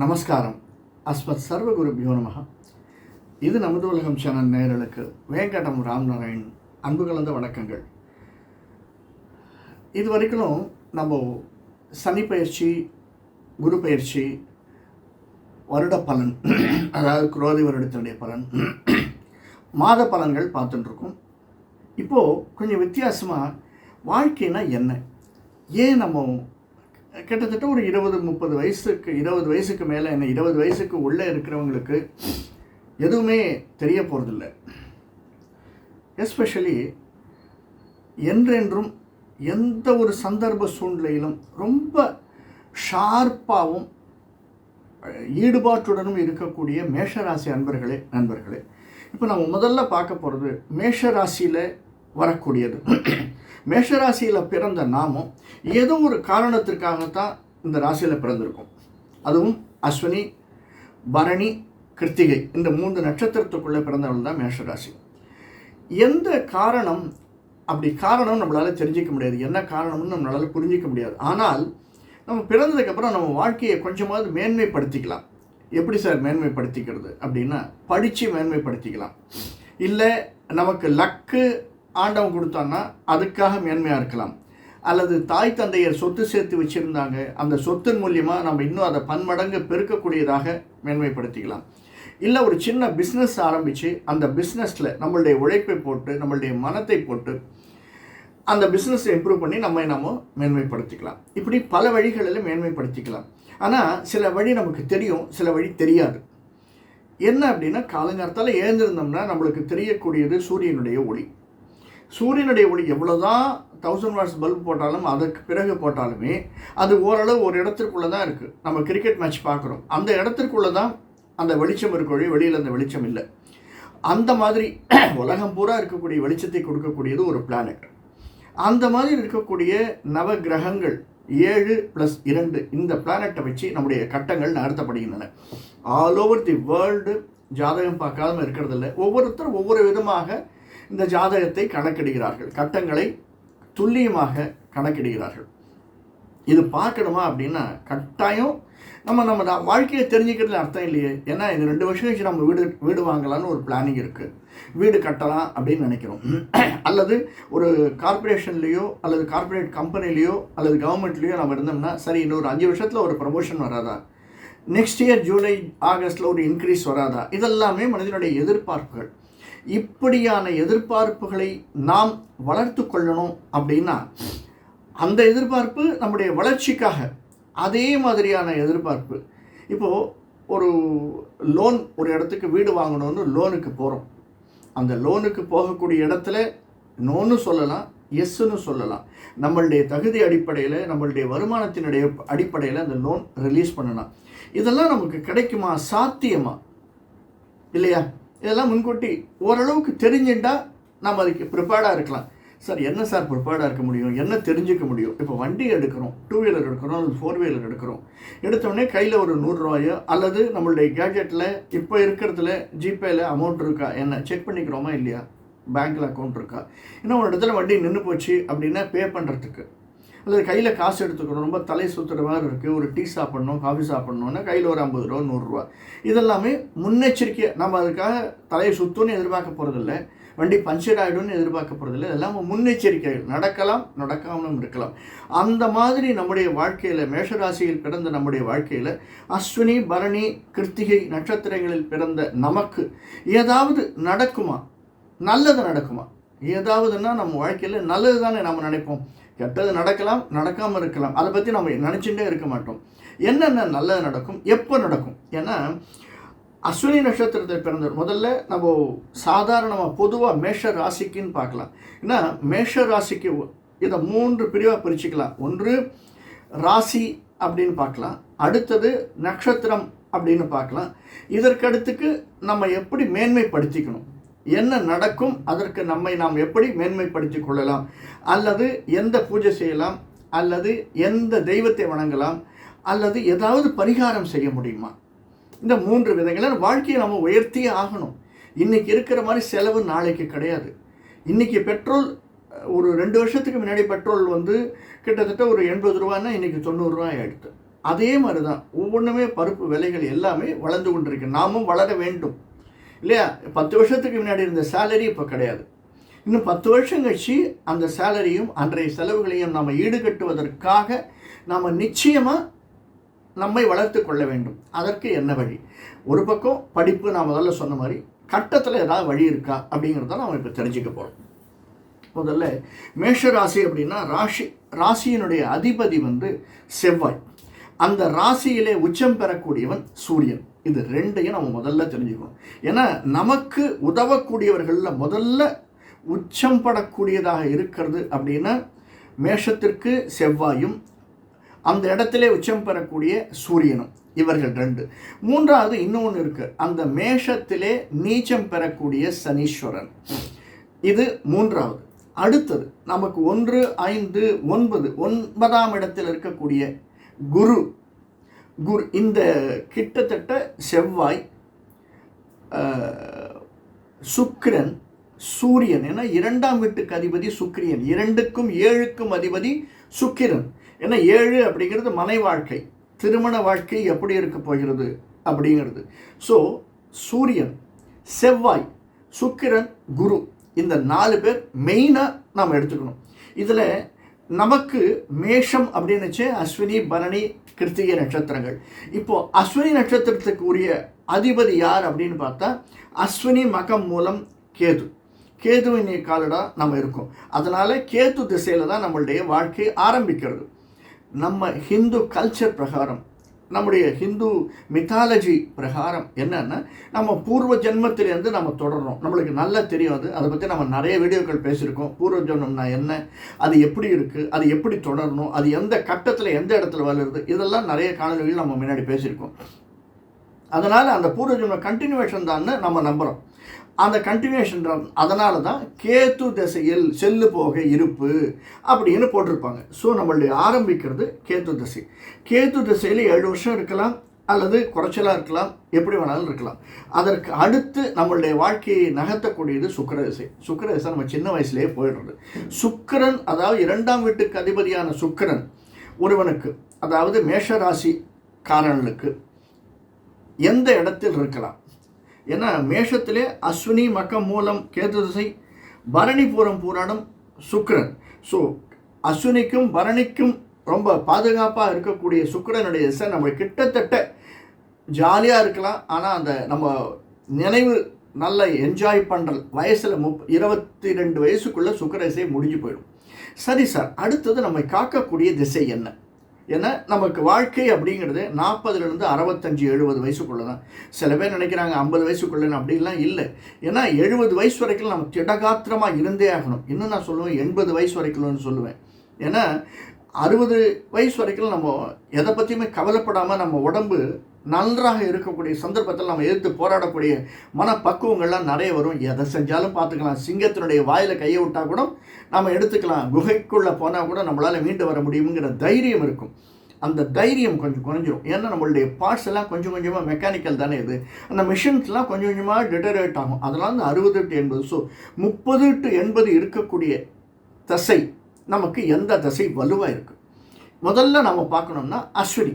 நமஸ்காரம். அஸ்மத் சர்வகுருபியோ நமக இது நமது உலகம் சேனல் நேயர்களுக்கு வேங்கடம் ராம்நாராயண் அன்பு கலந்த வணக்கங்கள். இது வரைக்கும் நம்ம சனி பயிற்சி குரு பயிற்சி வருட பலன் அதாவது குரோதி வருடத்தினுடைய பலன் மாத பலன்கள் பார்த்துட்டுருக்கோம். இப்போது கொஞ்சம் வித்தியாசமாக வாழ்க்கைனா என்ன? ஏன் நம்ம கிட்டத்தட்ட ஒரு இருபது முப்பது வயசுக்கு இருபது வயசுக்கு மேலே என்ன இருபது வயசுக்கு உள்ளே இருக்கிறவங்களுக்கு எதுவுமே தெரிய போகிறதில்ல எஸ்பெஷலி என்றென்றும் எந்த ஒரு சந்தர்ப்ப சூழ்நிலையிலும் ரொம்ப ஷார்ப்பாகவும் ஈடுபாட்டுடனும் இருக்கக்கூடிய மேஷராசி அன்பர்களே நண்பர்களே இப்போ நம்ம முதல்ல பார்க்க போகிறது மேஷராசியில் வரக்கூடியது. மேஷராசியில் பிறந்த நாமும் ஏதோ ஒரு காரணத்திற்காகத்தான் இந்த ராசியில் பிறந்திருக்கும். அதுவும் அஸ்வினி பரணி கிருத்திகை. இந்த மூன்று நட்சத்திரத்துக்குள்ளே பிறந்தவள் தான் மேஷராசி. எந்த காரணம்? அப்படி காரணம் நம்மளால் தெரிஞ்சிக்க முடியாது. என்ன காரணம்னு நம்மளால் புரிஞ்சிக்க முடியாது. ஆனால் நம்ம பிறந்ததுக்கப்புறம் நம்ம வாழ்க்கையை கொஞ்சமாவது மேன்மைப்படுத்திக்கலாம். எப்படி சார் மேன்மைப்படுத்திக்கிறது அப்படின்னா படித்து மேன்மைப்படுத்திக்கலாம். இல்லை நமக்கு லக்கு ஆண்டவன் கொடுத்தான்னா அதுக்காக மேன்மையாக இருக்கலாம். அல்லது தாய் தந்தையர் சொத்து சேர்த்து வச்சுருந்தாங்க அந்த சொத்தின் மூலியமாக நம்ம இன்னும் அதை பன்மடங்கு பெருக்கக்கூடியதாக மேன்மைப்படுத்திக்கலாம். இல்லை ஒரு சின்ன பிஸ்னஸ் ஆரம்பித்து அந்த பிஸ்னஸில் நம்மளுடைய உழைப்பை போட்டு நம்மளுடைய மனத்தை போட்டு அந்த பிஸ்னஸை இம்ப்ரூவ் பண்ணி நம்ம நம்ம மேன்மைப்படுத்திக்கலாம். இப்படி பல வழிகளில் மேன்மைப்படுத்திக்கலாம். ஆனால் சில வழி நமக்கு தெரியும் சில வழி தெரியாது. என்ன அப்படின்னா காலங்காலத்தால் ஏந்திருந்தோம்னா நம்மளுக்கு தெரியக்கூடியது சூரியனுடைய ஒளி. சூரியனுடைய ஒளி எவ்வளோதான் தௌசண்ட் வாட்ஸ் பல்ப் போட்டாலும் அதற்கு பிறகு போட்டாலுமே அது ஓரளவு ஒரு இடத்திற்குள்ளே தான் இருக்குது நம்ம கிரிக்கெட் மேட்ச் பார்க்குறோம். அந்த இடத்திற்குள்ளே தான் அந்த வெளிச்சம் இருக்கொழி வெளியில் அந்த வெளிச்சம் இல்லை. அந்த மாதிரி உலகம் பூரா இருக்கக்கூடிய வெளிச்சத்தை கொடுக்கக்கூடியது ஒரு பிளானட் அந்த மாதிரி இருக்கக்கூடிய நவ கிரகங்கள் ஏழு ப்ளஸ் இரண்டு இந்த பிளானட்டை வச்சு நம்முடைய கட்டங்கள் நடத்தப்படுகின்றன ஆல் ஓவர் தி வேர்ல்டு ஜாதகம் பார்க்காம இருக்கிறதில்ல. ஒவ்வொருத்தரும் ஒவ்வொரு விதமாக இந்த ஜாதகத்தை கணக்கிடுகிறார்கள். கட்டங்களை துல்லியமாக கணக்கிடுகிறார்கள். இது பார்க்கணுமா அப்படின்னா கட்டாயம் நம்ம நம்ம வாழ்க்கையை தெரிஞ்சுக்கிறதுல அர்த்தம் இல்லையே. ஏன்னா இந்த ரெண்டு வருஷம் கழிச்சு நம்ம வீடு வீடு வாங்கலாம்னு ஒரு பிளானிங் இருக்குது வீடு கட்டலாம் அப்படின்னு நினைக்கிறோம். அல்லது ஒரு கார்ப்பரேஷன்லேயோ அல்லது கார்ப்பரேட் கம்பெனிலேயோ அல்லது கவர்மெண்ட்லேயோ நம்ம இருந்தோம்னா சரி இன்னொரு அஞ்சு வருஷத்தில் ஒரு ப்ரமோஷன் வராதா? நெக்ஸ்ட் இயர் ஜூலை ஆகஸ்ட்டில் ஒரு இன்க்ரீஸ் வராதா? இதெல்லாமே மனிதனுடைய எதிர்பார்ப்புகள். இப்படியான எதிர்பார்ப்புகளை நாம் வளர்த்து கொள்ளணும் அப்படின்னா அந்த எதிர்பார்ப்பு நம்முடைய வளர்ச்சிக்காக அதே மாதிரியான எதிர்பார்ப்பு. இப்போது ஒரு லோன் ஒரு இடத்துக்கு வீடு வாங்கணும்னு லோனுக்கு போகிறோம் அந்த லோனுக்கு போகக்கூடிய இடத்துல நோன்னு சொல்லலாம் எஸ்ன்னு சொல்லலாம். நம்மளுடைய தகுதி அடிப்படையில் நம்மளுடைய வருமானத்தினுடைய அடிப்படையில் அந்த லோன் ரிலீஸ் பண்ணலாம். இதெல்லாம் நமக்கு கிடைக்குமா? சாத்தியமா? இல்லையா? இதெல்லாம் முன்கூட்டி ஓரளவுக்கு தெரிஞ்சுட்டா நம்ம அதுக்கு ப்ரிப்பேர்டாக இருக்கலாம். சார் என்ன சார் ப்ரிப்பேர்டாக இருக்க முடியும்? என்ன தெரிஞ்சுக்க முடியும்? இப்போ வண்டி எடுக்கிறோம். டூ வீலர் எடுக்கிறோம் அல்லது ஃபோர் வீலர் எடுக்கிறோம். எடுத்தோடனே கையில் ஒரு நூறுரூவாயோ அல்லது நம்மளுடைய கேஜெட்டில் இப்போ இருக்கிறதுல ஜிபேயில் அமௌண்ட் இருக்கா? என்ன? செக் பண்ணிக்கிறோமா இல்லையா? பேங்க்கில் அக்கௌண்ட் இருக்கா? இன்னும் ஒரு இடத்துல வண்டி நின்று போச்சு அப்படின்னா பே பண்ணுறதுக்கு அல்லது கையில் காசு எடுத்துக்கிறோம் ரொம்ப தலை சுற்றுற மாதிரி இருக்குது ஒரு டீ சாப்பிட்ணும் காஃபி சாப்பிட்ணுன்னா கையில் ஒரு ஐம்பது ரூபா நூறுரூவா இதெல்லாமே முன்னெச்சரிக்கை. நம்ம அதுக்காக தலையை சுத்தணும்னு எதிர்பார்க்க போகிறதில்ல வண்டி பஞ்சர் ஆகிடும்னு எதிர்பார்க்க போகிறதில்ல இதெல்லாம் முன்னெச்சரிக்கைகள். நடக்கலாம் நடக்காமலும் இருக்கலாம். அந்த மாதிரி நம்முடைய வாழ்க்கையில் மேஷராசியில் பிறந்த நம்முடைய வாழ்க்கையில் அஸ்வினி பரணி கிருத்திகை நட்சத்திரங்களில் பிறந்த நமக்கு ஏதாவது நடக்குமா? நல்லது நடக்குமா? ஏதாவதுன்னா நம்ம வாழ்க்கையில் நல்லது தானே நம்ம நினைப்போம். கெட்டது நடக்கலாம் நடக்காமல் இருக்கலாம். அதை பற்றி நம்ம நினச்சிட்டே இருக்க மாட்டோம். என்னென்ன நல்லது நடக்கும்? எப்போ நடக்கும்? ஏன்னா அஸ்வினி நட்சத்திரத்தில் பிறந்தவர் முதல்ல நம்ம சாதாரணமாக பொதுவாக மேஷ ராசிக்குன்னு பார்க்கலாம். ஏன்னா மேஷ ராசிக்கு இதை மூன்று பிரிவாக பிரிச்சுக்கலாம். ஒன்று ராசி அப்படின்னு பார்க்கலாம். அடுத்தது நட்சத்திரம் அப்படின்னு பார்க்கலாம். இதற்கடுத்துக்கு நம்ம எப்படி மேன்மைப்படுத்திக்கணும்? என்ன நடக்கும் அதற்கு நம்மை நாம் எப்படி மேன்மைப்படுத்தி கொள்ளலாம்? அல்லது எந்த பூஜை செய்யலாம்? அல்லது எந்த தெய்வத்தை வணங்கலாம்? அல்லது ஏதாவது பரிகாரம் செய்ய முடியுமா? இந்த மூன்று விதங்களில் வாழ்க்கையை நம்ம உயர்த்தியே ஆகணும். இன்றைக்கி இருக்கிற மாதிரி செலவு நாளைக்கு கிடையாது. இன்னைக்கு பெட்ரோல் ஒரு ரெண்டு வருஷத்துக்கு முன்னாடி பெட்ரோல் வந்து கிட்டத்தட்ட ஒரு எண்பது ரூபான்னா இன்றைக்கி தொண்ணூறுரூவா ஆகிடுது அதே மாதிரி தான் ஒவ்வொன்றுமே பருப்பு விலைகள் எல்லாமே வளர்ந்து கொண்டிருக்கு. நாமும் வளர வேண்டும். இல்லையா? பத்து வருஷத்துக்கு முன்னாடி இருந்த சேலரி இப்போ கிடையாது. இன்னும் பத்து வருஷம் கழிச்சு அந்த சேலரியும் அன்றைய செலவுகளையும் நாம் ஈடுகட்டுவதற்காக நாம் நிச்சயமாக நம்மை வளர்த்து கொள்ள வேண்டும். அதற்கு என்ன வழி? ஒரு பக்கம் படிப்பு நான் முதல்ல சொன்ன மாதிரி கட்டத்தில் ஏதாவது வழி இருக்கா அப்படிங்கிறத நாம் இப்போ தெரிஞ்சுக்க போகிறோம் முதல்ல மேஷ ராசி அப்படின்னா ராசி ராசியினுடைய அதிபதி வந்து செவ்வாய். அந்த ராசியிலே உச்சம் பெறக்கூடியவன் சூரியன். இது ரெண்டையும் நம்ம முதல்ல தெரிஞ்சுக்கணும். ஏன்னா நமக்கு உதவக்கூடியவர்களில் முதல்ல உச்சம் படக்கூடியதாக இருக்கிறது அப்படின்னா மேஷத்திற்கு செவ்வாயும் அந்த இடத்திலே உச்சம் பெறக்கூடிய சூரியனும் இவர்கள் ரெண்டு. மூன்றாவது இன்னொன்று இருக்குது அந்த மேஷத்திலே நீச்சம் பெறக்கூடிய சனீஸ்வரன். இது மூன்றாவது. அடுத்தது நமக்கு ஒன்று ஐந்து ஒன்பது ஒன்பதாம் இடத்தில் இருக்கக்கூடிய குரு குரு இந்த கிட்டத்தட்ட செவ்வாய் சுக்கிரன் சூரியன் ஏன்னா இரண்டாம் வீட்டுக்கு அதிபதி சுக்கிரியன் இரண்டுக்கும் ஏழுக்கும் அதிபதி சுக்கிரன். ஏன்னா ஏழு அப்படிங்கிறது மனை வாழ்க்கை. திருமண வாழ்க்கை எப்படி இருக்க போகிறது அப்படிங்கிறது. ஸோ சூரியன் செவ்வாய் சுக்கிரன் குரு இந்த நாலு பேர் மெயினாக நாம் எடுத்துக்கணும். இதில் நமக்கு மேஷம் அப்படின்னுச்சு அஸ்வினி பரணி கிருத்திகை நட்சத்திரங்கள். இப்போது அஸ்வினி நட்சத்திரத்துக்கு உரிய அதிபதி யார் அப்படின்னு பார்த்தா அஸ்வினி மகம் மூலம் கேது. கேதுவின் காலடாக நம்ம இருக்கோம். அதனால் கேது திசையில் தான் நம்மளுடைய வாழ்க்கை ஆரம்பிக்கிறது. நம்ம ஹிந்து கல்ச்சர் பிரகாரம் நம்முடைய ஹிந்து மித்தாலஜி பிரகாரம் என்னன்னா நம்ம பூர்வ ஜென்மத்திலேருந்து நம்ம தொடர்றோம். நம்மளுக்கு நல்லா தெரியும் அது அதை பற்றி நம்ம நிறைய வீடியோக்கள் பேசியிருக்கோம். பூர்வ ஜென்மம்னா என்ன? அது எப்படி இருக்குது அது எப்படி தொடரணும்? அது எந்த கட்டத்தில் எந்த இடத்துல வளருது? இதெல்லாம் நிறைய காணொலிகள் நம்ம முன்னாடி பேசியிருக்கோம். அதனால் அந்த பூர்வ ஜென்ம கண்டினியூவேஷன் தான் நம்ம நம்புகிறோம் அந்த கண்டினியூஷன் அதனால தான் கேத்து திசையில் செல்லு போக இருப்பு அப்படின்னு போட்டிருப்பாங்க. ஸோ நம்மளுடைய ஆரம்பிக்கிறது கேத்து திசை. கேத்து திசையில் ஏழு வருஷம் இருக்கலாம் அல்லது குறைச்சலாக இருக்கலாம் எப்படி வேணாலும் இருக்கலாம். அதற்கு அடுத்து நம்மளுடைய வாழ்க்கையை நகர்த்தக்கூடியது சுக்கரதிசை சுக்கரதிசை நம்ம சின்ன வயசுலேயே போயிடுறது. சுக்கரன் அதாவது இரண்டாம் வீட்டுக்கு அதிபதியான சுக்கிரன் ஒருவனுக்கு அதாவது மேஷ காரணனுக்கு எந்த இடத்தில் இருக்கலாம்? ஏன்னா மேஷத்திலே அஸ்வினி மக்கம் மூலம் கேது திசை பரணிபுரம் பூராடம் சுக்கரன். ஸோ அஸ்வினிக்கும் பரணிக்கும் ரொம்ப பாதுகாப்பாக இருக்கக்கூடிய சுக்கரனுடைய திசை நம்ம கிட்டத்தட்ட ஜாலியாக இருக்கலாம். ஆனால் அந்த நம்ம நினைவு நல்ல என்ஜாய் பண்ணுற வயசில் முப் இருபத்தி ரெண்டு வயசுக்குள்ளே சுக்கிர திசை முடிஞ்சு போயிடும். சரி சார் அடுத்தது நம்மை காக்கக்கூடிய திசை என்ன? ஏன்னா நமக்கு வாழ்க்கை அப்படிங்கிறது நாற்பதுலேருந்து அறுபத்தஞ்சு எழுபது வயசுக்குள்ளே தான் சில பேர் நினைக்கிறாங்க ஐம்பது வயசுக்குள்ளேன்னு அப்படிலாம் இல்லை. ஏன்னா எழுபது வயசு வரைக்கும் நம்ம திடகாத்திரமாக இருந்தே ஆகணும். இன்னும் நான் சொல்லுவேன் எண்பது வயசு வரைக்கும்னு சொல்லுவேன். ஏன்னா அறுபது வயசு வரைக்கும் நம்ம எதை பற்றியுமே கவலைப்படாமல் நம்ம உடம்பு நன்றாக இருக்கக்கூடிய சந்தர்ப்பத்தில் நம்ம எதிர்த்து போராடக்கூடிய மனப்பக்குவங்கள்லாம் நிறைய வரும். எதை செஞ்சாலும் பார்த்துக்கலாம். சிங்கத்தினுடைய வாயில் கையை விட்டால் கூட நம்ம எடுத்துக்கலாம். குகைக்குள்ளே போனால் கூட நம்மளால் மீண்டு வர முடியுங்கிற தைரியம் இருக்கும். அந்த தைரியம் கொஞ்சம் குறைஞ்சிரும். ஏன்னா நம்மளுடைய பார்ட்ஸ் எல்லாம் கொஞ்சம் கொஞ்சமாக மெக்கானிக்கல் தானே இது. அந்த மிஷின்ஸ்லாம் கொஞ்சம் கொஞ்சமாக டிட்டரேட் ஆகும். அதெல்லாம் அந்த அறுபது டு எண்பது ஸோ முப்பது டு எண்பது இருக்கக்கூடிய தசை நமக்கு எந்த தசை வலுவாக இருக்குது முதல்ல நம்ம பார்க்கணும்னா அஸ்வினி.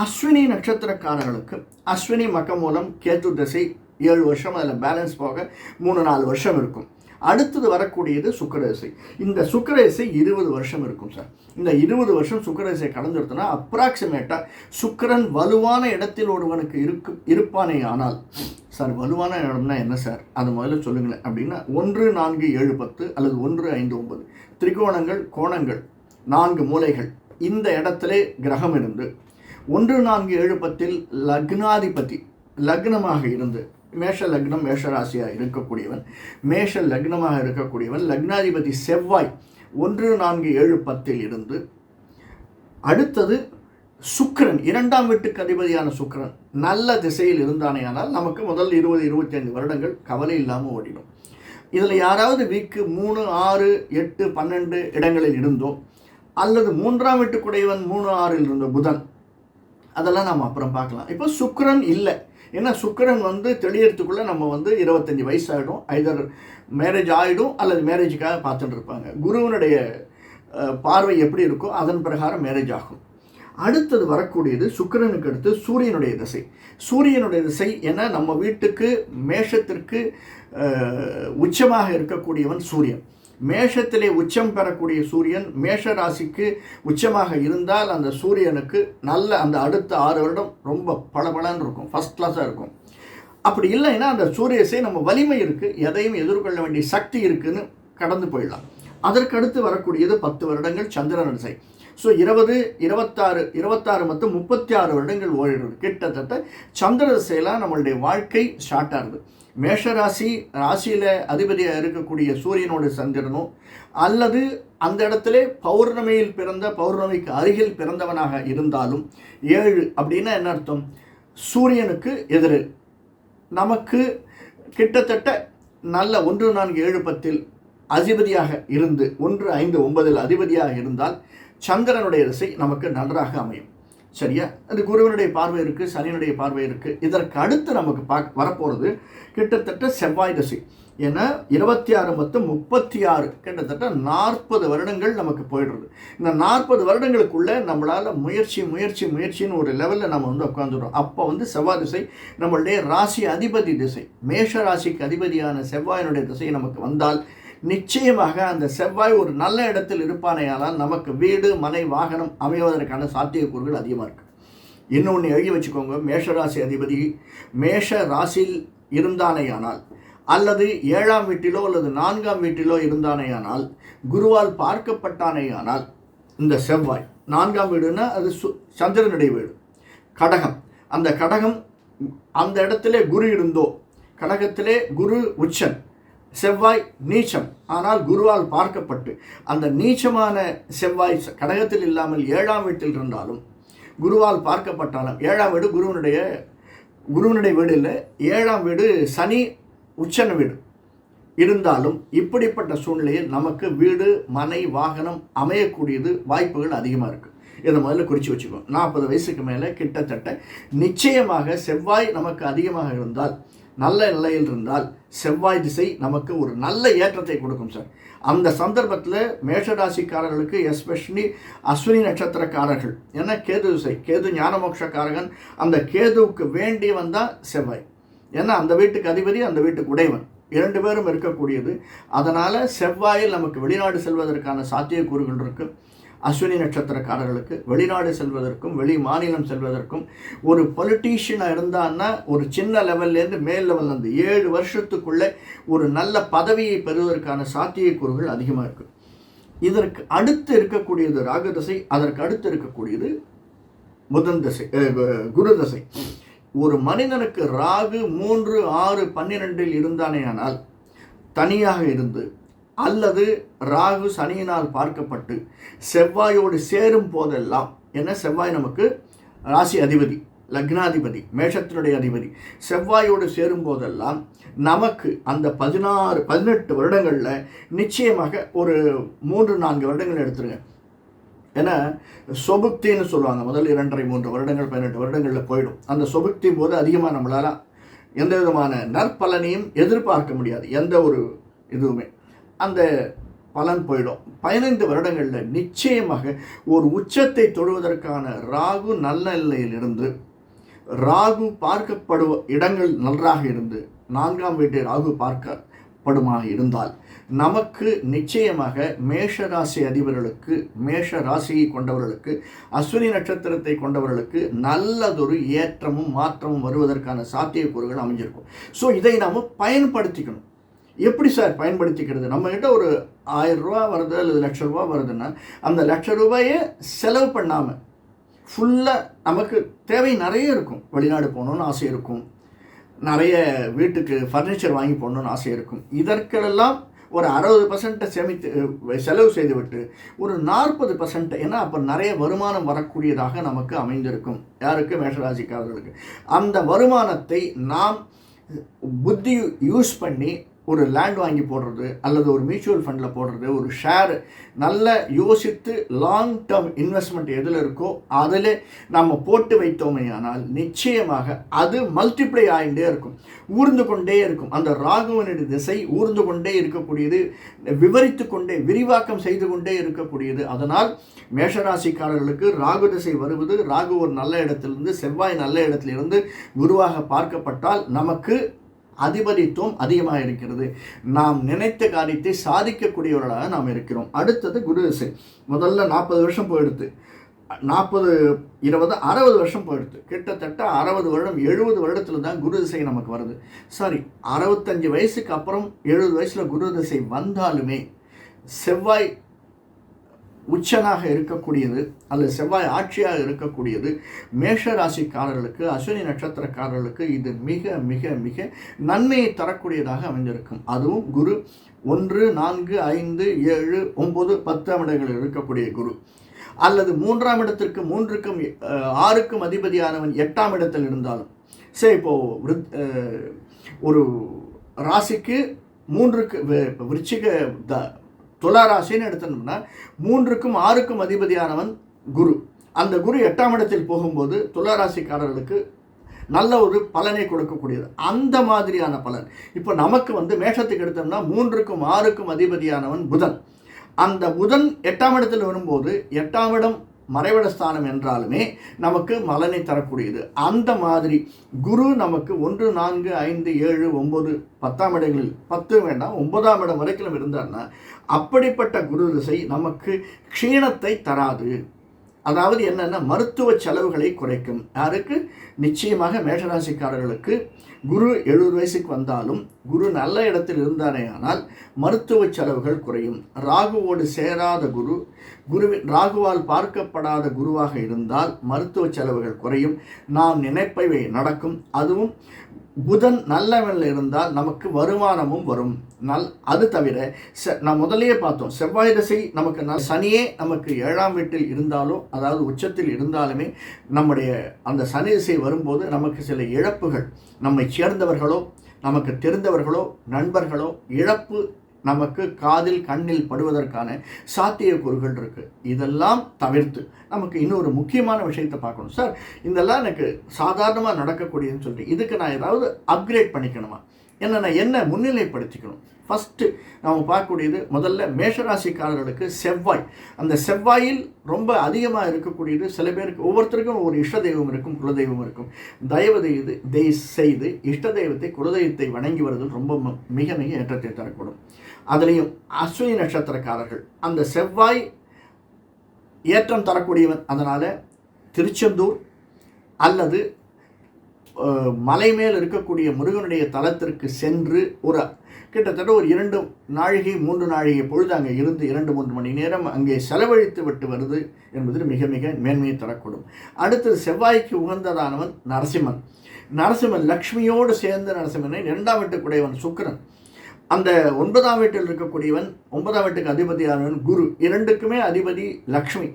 அஸ்வினி நட்சத்திரக்காரர்களுக்கு அஸ்வினி மக்கம் மூலம் கேது திசை ஏழு வருஷம் அதில் பேலன்ஸ் போக மூணு நாலு வருஷம் இருக்கும். அடுத்தது வரக்கூடியது சுக்கரதிசை. இந்த சுக்கரேசை இருபது வருஷம் இருக்கும் சார். இந்த இருபது வருஷம் சுக்கரேசை கடந்துருத்துனா அப்ராக்சிமேட்டாக சுக்கிரன் வலுவான இடத்தில் ஒருவனுக்கு இருக்கு இருப்பானே ஆனால் சார் வலுவான இடம்னா என்ன சார்? அது முதல்ல சொல்லுங்களேன். அப்படின்னா ஒன்று நான்கு ஏழு பத்து அல்லது ஒன்று ஐந்து ஒன்பது. திரிகோணங்கள் கோணங்கள் நான்கு மூலைகள். இந்த இடத்துல கிரகம் இருந்து ஒன்று நான்கு ஏழு பத்தில் லக்னாதிபதி லக்னமாக இருந்து மேஷ லக்னம் மேஷராசியாக இருக்கக்கூடியவன் மேஷ லக்னமாக இருக்கக்கூடியவன் லக்னாதிபதி செவ்வாய் ஒன்று நான்கு ஏழு பத்தில் இருந்து அடுத்தது சுக்கரன் இரண்டாம் வீட்டுக்கு அதிபதியான சுக்கரன் நல்ல திசையில் இருந்தானேயானால் நமக்கு முதல் இருபது இருபத்தைந்து வருடங்கள் கவலை இல்லாமல் ஓடிடும். இதில் யாராவது வீக்கு மூணு ஆறு எட்டு பன்னெண்டு இடங்களில் இருந்தோ அல்லது மூன்றாம் வீட்டுக்குடையவன் மூணு ஆறில் இருந்த புதன் அதெல்லாம் நம்ம அப்புறம் பார்க்கலாம். இப்போ சுக்கரன் இல்லை. ஏன்னா சுக்கிரன் வந்து தெளியறதுக்குள்ளே நம்ம வந்து இருபத்தஞ்சி வயசு ஆகிடும் ஐதர் மேரேஜ் ஆகிடும் அல்லது மேரேஜுக்காக பார்த்துட்டு இருப்பாங்க. குருவனுடைய பார்வை எப்படி இருக்கோ அதன் பிரகாரம் மேரேஜ் ஆகும். அடுத்தது வரக்கூடியது சுக்கிரனுக்கு அடுத்து சூரியனுடைய திசை. சூரியனுடைய திசை ஏன்னா நம்ம வீட்டுக்கு மேஷத்திற்கு உச்சமாக இருக்கக்கூடியவன் சூரியன். மேஷத்திலே உச்சம் பெறக்கூடிய சூரியன் மேஷ ராசிக்கு உச்சமாக இருந்தால் அந்த சூரியனுக்கு நல்ல அந்த அடுத்த ஆறு வருடம் ரொம்ப பளபளன்னு இருக்கும். ஃபஸ்ட் கிளாஸாக இருக்கும். அப்படி இல்லைன்னா அந்த சூரியசை நம்ம வலிமை இருக்குது எதையும் எதிர்கொள்ள வேண்டிய சக்தி இருக்குன்னு கடந்து போயிடலாம். அதற்கடுத்து வரக்கூடியது பத்து வருடங்கள் சந்திரன் திசை. ஸோ இருபது இருபத்தாறு இருபத்தாறு மற்றும் முப்பத்தி ஆறு வருடங்கள் ஓடிடுது. கிட்டத்தட்ட சந்திர திசையெல்லாம் நம்மளுடைய வாழ்க்கை ஸ்டார்ட் ஆகுது. மேஷ ராசி ராசியில் அதிபதியாக இருக்கக்கூடிய சூரியனோட சந்திரனும் அல்லது அந்த இடத்துல பௌர்ணமியில் பிறந்த பௌர்ணமிக்கு அருகில் பிறந்தவனாக இருந்தாலும் ஏழு அப்படின்னா என்ன அர்த்தம்? சூரியனுக்கு எதிர். நமக்கு கிட்டத்தட்ட நல்ல ஒன்று நான்கு ஏழு பத்தில் அதிபதியாக இருந்து ஒன்று ஐந்து ஒன்பதில் அதிபதியாக இருந்தால் சந்திரனுடைய திசை நமக்கு நன்றாக அமையும். சரியா? அந்த குருவனுடைய பார்வை இருக்குது சனியனுடைய பார்வை இருக்குது இதற்கு அடுத்து நமக்கு பார்க்க வரப்போகிறது கிட்டத்தட்ட செவ்வாய் திசை. ஏன்னா இருபத்தி ஆறு மொத்தம் முப்பத்தி ஆறு கிட்டத்தட்ட நாற்பது வருடங்கள் நமக்கு போயிடுறது இந்த நாற்பது வருடங்களுக்குள்ளே நம்மளால் முயற்சி முயற்சி முயற்சின்னு ஒரு லெவலில் நம்ம வந்து உட்காந்துடுறோம் அப்போ வந்து செவ்வாய் திசை நம்மளுடைய ராசி அதிபதி திசை. மேஷ ராசிக்கு அதிபதியான செவ்வாயினுடைய திசை நமக்கு வந்தால் நிச்சயமாக அந்த செவ்வாய் ஒரு நல்ல இடத்தில் இருப்பானேயானால் நமக்கு வீடு மனை வாகனம் அமைவதற்கான சாத்தியக்கூறுகள் அதிகமாக இருக்குது இன்னொன்று எழுதி வச்சுக்கோங்க. மேஷ ராசி அதிபதி மேஷ ராசியில் இருந்தானேயானால் அல்லது ஏழாம் வீட்டிலோ அல்லது நான்காம் வீட்டிலோ இருந்தானேயானால் குருவால் பார்க்கப்பட்டானேயானால் இந்த செவ்வாய் நான்காம் வீடுனா அது சு சந்திரனுடைய வீடு. கடகம். அந்த கடகம் அந்த இடத்துல குரு இருந்தோ கடகத்திலே குரு உச்சன். செவ்வாய் நீச்சம். ஆனால் குருவால் பார்க்கப்பட்டு அந்த நீச்சமான செவ்வாய் கடகத்தில் இல்லாமல் ஏழாம் வீட்டில் இருந்தாலும் குருவால் பார்க்கப்பட்டாலும் ஏழாம் வீடு குருவனுடைய குருவனுடைய வீடு இல்லை ஏழாம் வீடு சனி உச்சன வீடு. இருந்தாலும் இப்படிப்பட்ட சூழ்நிலையில் நமக்கு வீடு மனை வாகனம் அமையக்கூடியது வாய்ப்புகள் அதிகமாக இருக்குது இதை முதல்ல குறித்து வச்சுக்கோம் நாற்பது வயசுக்கு மேலே கிட்டத்தட்ட நிச்சயமாக செவ்வாய் நமக்கு அதிகமாக இருந்தால் நல்ல நிலையில் இருந்தால் செவ்வாய் திசை நமக்கு ஒரு நல்ல ஏற்றத்தை கொடுக்கும் சார் அந்த சந்தர்ப்பத்தில் மேஷராசிக்காரர்களுக்கு எஸ்பெஷலி அஸ்வினி நட்சத்திரக்காரர்கள் ஏன்னா கேது திசை கேது ஞானமோட்சக்காரகன் அந்த கேதுவுக்கு வேண்டி வந்தால் செவ்வாய். ஏன்னா அந்த வீட்டுக்கு அதிபதி அந்த வீட்டுக்கு உடையவன். இரண்டு பேரும் இருக்கக்கூடியது. அதனால் செவ்வாயில் நமக்கு வெளிநாடு செல்வதற்கான சாத்தியக்கூறுகள் இருக்குது அஸ்வினி நட்சத்திரக்காரர்களுக்கு வெளிநாடு செல்வதற்கும் வெளி மாநிலம் செல்வதற்கும் ஒரு பொலிட்டீஷியனாக இருந்தான்னா ஒரு சின்ன லெவல்லேருந்து மேல் லெவலில் இருந்து ஏழு வருஷத்துக்குள்ளே ஒரு நல்ல பதவியை பெறுவதற்கான சாத்தியக்கூறுகள் அதிகமாக இருக்குது இதற்கு அடுத்து இருக்கக்கூடியது ராகதசை அதற்கு அடுத்து இருக்கக்கூடியது புதன் தசை கு- குரு தசை. ஒரு மனிதனுக்கு ராகு மூன்று ஆறு பன்னிரெண்டில் இருந்தானே ஆனால் தனியாக இருந்து அல்லது ராகு சனியினால் பார்க்கப்பட்டு செவ்வாயோடு சேரும் போதெல்லாம் என்ன? செவ்வாய் நமக்கு ராசி அதிபதி லக்னாதிபதி மேஷத்தினுடைய அதிபதி. செவ்வாயோடு சேரும் போதெல்லாம் நமக்கு அந்த பதினாறு பதினெட்டு வருடங்களில் நிச்சயமாக ஒரு மூன்று நான்கு வருடங்கள் எடுத்துருங்க. ஏன்னா சொபுக்தின்னு சொல்லுவாங்க. முதல் இரண்டரை மூன்று வருடங்கள் பதினெட்டு வருடங்களில் போயிடும். அந்த சொபுக்தி போது அதிகமாக நம்மளால் எந்த விதமான நற்பலனையும் எதிர்பார்க்க முடியாது. எந்த ஒரு இதுவுமே. அந்த பலன் போயிடும். பதினைந்து வருடங்களில் நிச்சயமாக ஒரு உச்சத்தை தொழுவதற்கான ராகு நல்ல நிலையிலிருந்து ராகு பார்க்கப்படுவ இடங்கள் நன்றாக இருந்து நான்காம் வீட்டை ராகு பார்க்கப்படுமாக இருந்தால் நமக்கு நிச்சயமாக மேஷ ராசி அதிபர்களுக்கு மேஷ ராசியை கொண்டவர்களுக்கு அஸ்வினி நட்சத்திரத்தை கொண்டவர்களுக்கு நல்லதொரு ஏற்றமும் மாற்றமும் வருவதற்கான சாத்தியக்கூறுகள் அமைஞ்சிருக்கும். ஸோ இதை நாம் பயன்படுத்திக்கணும். எப்படி சார் பயன்படுத்திக்கிறது? நம்மகிட்ட ஒரு ஆயிரம் ரூபா வருது அல்லது லட்ச ரூபா வருதுன்னா அந்த லட்ச ரூபாயை செலவு பண்ணாமல் ஃபுல்லாக நமக்கு தேவை நிறைய இருக்கும். வெளிநாடு போகணுன்னு ஆசை இருக்கும். நிறைய வீட்டுக்கு ஃபர்னிச்சர் வாங்கி போடணும்னு ஆசை இருக்கும். இதற்கெல்லாம் ஒரு அறுபது பர்சன்ட்டை சேமித்து செலவு செய்துவிட்டு ஒரு நாற்பது பர்சன்ட் ஏன்னா அப்போ நிறைய வருமானம் வரக்கூடியதாக நமக்கு அமைந்திருக்கும். யாருக்கு? மேஷராசிக்காரர்களுக்கு. அந்த வருமானத்தை நாம் புத்தி யூஸ் பண்ணி ஒரு லேண்ட் வாங்கி போடுறது அல்லது ஒரு மியூச்சுவல் ஃபண்டில் போடுறது ஒரு ஷேர் நல்ல யோசித்து லாங் டேர்ம் இன்வெஸ்ட்மெண்ட் எதில் இருக்கோ அதில் நம்ம போட்டு வைத்தோமே ஆனால் நிச்சயமாக அது மல்டிப்ளை ஆகிட்டே இருக்கும். ஊர்ந்து கொண்டே இருக்கும். அந்த ராகுவனுடைய திசை ஊர்ந்து கொண்டே இருக்கக்கூடியது விவரித்து கொண்டே விரிவாக்கம் செய்து கொண்டே இருக்கக்கூடியது. அதனால் மேஷராசிக்காரர்களுக்கு ராகு திசை வருவது ராகு ஒரு நல்ல இடத்திலிருந்து செவ்வாய் நல்ல இடத்திலிருந்து குருவாக பார்க்கப்பட்டால் நமக்கு அதிபதித்துவம் அதிகமாக இருக்கிறது நாம் நினைத்த காரியத்தை சாதிக்கக்கூடியவர்களாக நாம் இருக்கிறோம். அடுத்தது குரு திசை. முதல்ல நாற்பது வருஷம் போயிடுது நாற்பது இருபது அறுபது வருஷம் போயிடுது கிட்டத்தட்ட அறுபது வருடம் எழுபது வருடத்தில் தான் குரு திசை நமக்கு வருது. சாரி அறுபத்தஞ்சு வயசுக்கு அப்புறம் எழுபது வயசில் குரு திசை வந்தாலுமே செவ்வாய் உச்சனாக இருக்கக்கூடியது அல்லது செவ்வாய் ஆட்சியாக இருக்கக்கூடியது மேஷ ராசிக்காரர்களுக்கு அஸ்வினி நட்சத்திரக்காரர்களுக்கு இது மிக மிக மிக நன்மையை தரக்கூடியதாக அமைந்திருக்கும். அதுவும் குரு ஒன்று நான்கு ஐந்து ஏழு ஒம்பது பத்தாம் இடங்களில் இருக்கக்கூடிய குரு. அல்லது மூன்றாம் இடத்திற்கு மூன்றுக்கும் ஆறுக்கும் அதிபதியானவன் எட்டாம் இடத்தில் இருந்தாலும் சரி இப்போது ஒரு ராசிக்கு மூன்றுக்கு விருச்சிக த துளாராசின்னு எடுத்தோம்னா மூன்றுக்கும் ஆறுக்கும் அதிபதியானவன் குரு. அந்த குரு எட்டாம் இடத்தில் போகும்போது துளாராசிக்காரர்களுக்கு நல்ல ஒரு பலனை கொடுக்கக்கூடியது. அந்த மாதிரியான பலன். இப்போ நமக்கு வந்து மேஷத்துக்கு எடுத்தோம்னா மூன்றுக்கும் ஆறுக்கும் அதிபதியானவன் புதன். அந்த புதன் எட்டாம் இடத்தில் வரும்போது எட்டாம் இடம் மறைவிட ஸ்தானம் என்றாலுமே நமக்கு மலனை தரக்கூடியது. அந்த மாதிரி குரு நமக்கு ஒன்று நான்கு ஐந்து ஏழு ஒம்பது பத்தாம் இடங்களில் பத்து வேண்டாம் ஒன்பதாம் இடம் வரைக்கும் இருந்தார்னா அப்படிப்பட்ட குரு திசை நமக்கு க்ஷீணத்தை தராது. அதாவது என்னென்னா மருத்துவ செலவுகளை குறைக்கும். யாருக்கு? நிச்சயமாக மேஷராசிக்காரர்களுக்கு. குரு எழுபது வயசுக்கு வந்தாலும் குரு நல்ல இடத்தில் இருந்தானே ஆனால் மருத்துவ செலவுகள் குறையும். ராகுவோடு சேராத குரு குருவின் ராகுவால் பார்க்கப்படாத குருவாக இருந்தால் மருத்துவ செலவுகள் குறையும். நாம் நினைப்பவை நடக்கும். அதுவும் புதன் நல்லவனில் இருந்தால் நமக்கு வருமானமும் வரும். நல் அது தவிர செ நான் முதலையே பார்த்தோம். செவ்வாய் திசை நமக்கு நல் சனியே நமக்கு ஏழாம் வீட்டில் இருந்தாலும் அதாவது உச்சத்தில் இருந்தாலுமே நம்முடைய அந்த சனி திசை வரும்போது நமக்கு சில இழப்புகள். நம்மை சேர்ந்தவர்களோ நமக்கு தெரிந்தவர்களோ நண்பர்களோ இழப்பு நமக்கு காதில் கண்ணில் படுவதற்கான சாத்தியக்கூறுகள் இருக்குது இதெல்லாம் தவிர்த்து நமக்கு இன்னொரு முக்கியமான விஷயத்தை பார்க்கணும். சார் இதெல்லாம் எனக்கு சாதாரணமாக நடக்கக்கூடியதுன்னு சொல்லிட்டு இதுக்கு நான் ஏதாவது அப்கிரேட் பண்ணிக்கணுமா? என்ன நான் என்ன முன்னிலைப்படுத்திக்கணும். ஃபஸ்ட்டு நாம் பார்க்கக்கூடியது முதல்ல மேஷராசிக்காரர்களுக்கு செவ்வாய். அந்த செவ்வாயில் ரொம்ப அதிகமாக இருக்கக்கூடியது சில பேருக்கு ஒவ்வொருத்தருக்கும் ஒரு இஷ்ட தெய்வம் இருக்கும் குலதெய்வம் இருக்கும். தயவு செய்து தெய் செய்து இஷ்ட தெய்வத்தை குலதெய்வத்தை வணங்கி வருதல் ரொம்ப மிக மிக ஏற்றத்தை தரக்கூடும் அதுலேயும் அஸ்வினி நட்சத்திரக்காரர்கள். அந்த செவ்வாய் ஏற்றம் தரக்கூடியவன். அதனால் திருச்செந்தூர் அல்லது மலை மேல் இருக்கக்கூடிய முருகனுடைய தலத்திற்கு சென்று ஒரு கிட்டத்தட்ட ஒரு இரண்டு நாழிகை மூன்று நாழிகை பொழுது அங்கே இருந்து இரண்டு மூன்று மணி நேரம் அங்கே செலவழித்து விட்டு வருது என்பது மிக மிக மேன்மையை தரக்கூடும். அடுத்தது செவ்வாய்க்கு உகந்ததானவன் நரசிம்மன். நரசிம்மன் லக்ஷ்மியோடு சேர்ந்த நரசிம்மனை இரண்டாம் வீட்டுக்குடையவன் சுக்கரன். அந்த ஒன்பதாம் வீட்டில் இருக்கக்கூடியவன் ஒன்பதாம் வீட்டுக்கு அதிபதியானவன் குரு. இரண்டுக்குமே அதிபதி லக்ஷ்மி.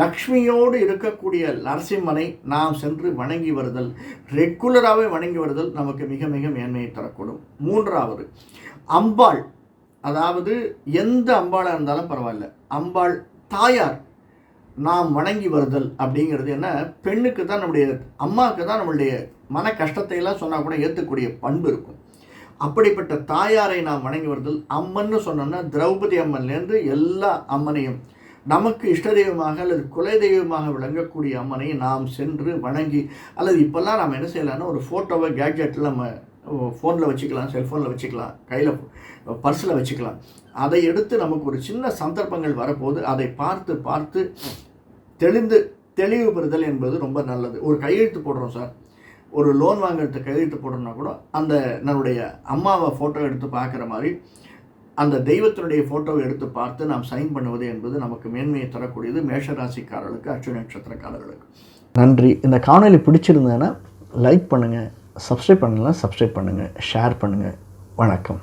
லக்ஷ்மியோடு இருக்கக்கூடிய நரசிம்மனை நாம் சென்று வணங்கி வருதல் ரெகுலராகவே வணங்கி வருதல் நமக்கு மிக மிக மேன்மையை தரக்கூடும். மூன்றாவது அம்பாள். அதாவது எந்த அம்பாளாக இருந்தாலும் பரவாயில்ல. அம்பாள் தாயார் நாம் வணங்கி வருதல் அப்படிங்கிறது என்ன? பெண்ணுக்கு தான் நம்முடைய அம்மாவுக்கு தான் நம்மளுடைய மன கஷ்டத்தை எல்லாம் சொன்னால் கூட ஏற்றக்கூடிய பண்பு இருக்கும். அப்படிப்பட்ட தாயாரை நாம் வணங்கி வருதல் அம்மன்னு சொன்னோம்னா திரௌபதி அம்மன்லேருந்து எல்லா அம்மனையும் நமக்கு இஷ்ட தெய்வமாக அல்லது குலை தெய்வமாக விளங்கக்கூடிய அம்மனை நாம் சென்று வணங்கி அல்லது இப்போல்லாம் நம்ம என்ன செய்யலாம்னா ஒரு ஃபோட்டோவை கேட்ஜெட்டில் நம்ம ஃபோனில் வச்சுக்கலாம் செல்ஃபோனில் வச்சுக்கலாம் கையில் பர்ஸில் வச்சுக்கலாம். அதை எடுத்து நமக்கு ஒரு சின்ன சந்தர்ப்பங்கள் வரப்போது அதை பார்த்து பார்த்து தெளிந்து தெளிவு பெறுதல் என்பது ரொம்ப நல்லது. ஒரு கையெழுத்து போடுறோம் சார். ஒரு லோன் வாங்குறதுக்கு கையெழுத்து போடணும்னா கூட அந்த நம்முடைய அம்மாவை ஃபோட்டோ எடுத்து பார்க்குற மாதிரி அந்த தெய்வத்தினுடைய ஃபோட்டோவை எடுத்து பார்த்து நாம் சைன் பண்ணுவது என்பது நமக்கு மேன்மையை தரக்கூடியது மேஷராசிக்காரர்களுக்கு அச்சு நட்சத்திரக்காரர்களுக்கு. நன்றி. இந்த காணொலி பிடிச்சிருந்தேன்னா லைக் பண்ணுங்கள் சப்ஸ்கிரைப் பண்ணலாம் சப்ஸ்கிரைப் பண்ணுங்கள் ஷேர் பண்ணுங்கள் வணக்கம்.